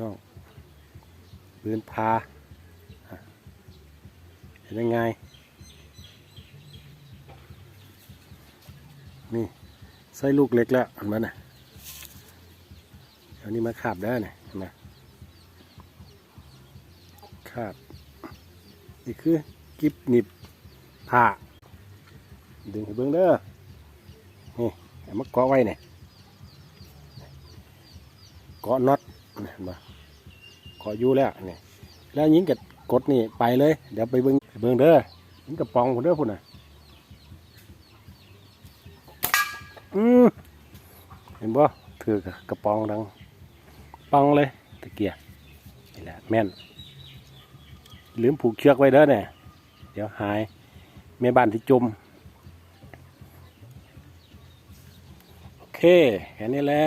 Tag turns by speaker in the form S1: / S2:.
S1: น้องปืนพาเห็นยังไง นี่ใส่ลูกเล็กแล้วเห็นไหมน่ะเดี๋ยวนี้มาขาบได้เนี่ยเห็นไหมขาบนี่คือกิบหนิบผ้าดึงให้เบิ้งเด้อนี่มาเกาะไว้เนี่ยเกาะน็อต มาะอยู่แล้วนี่แล้วยิงกับกดนี่ไปเลย เดี๋ยวไปเบิ้งเบิ้งเด้อยิงกับปองพุ่นเด้อพุ่นน่ะอืมเห็นบ่ถือกกระปองดังปังเลยตะเกียบนี่แหละแม่นลืมผูกเชือกไว้เด้อเนี่ยเดี๋ยวหายแม่บ้านที่จมโอเคแค่นี้แหละ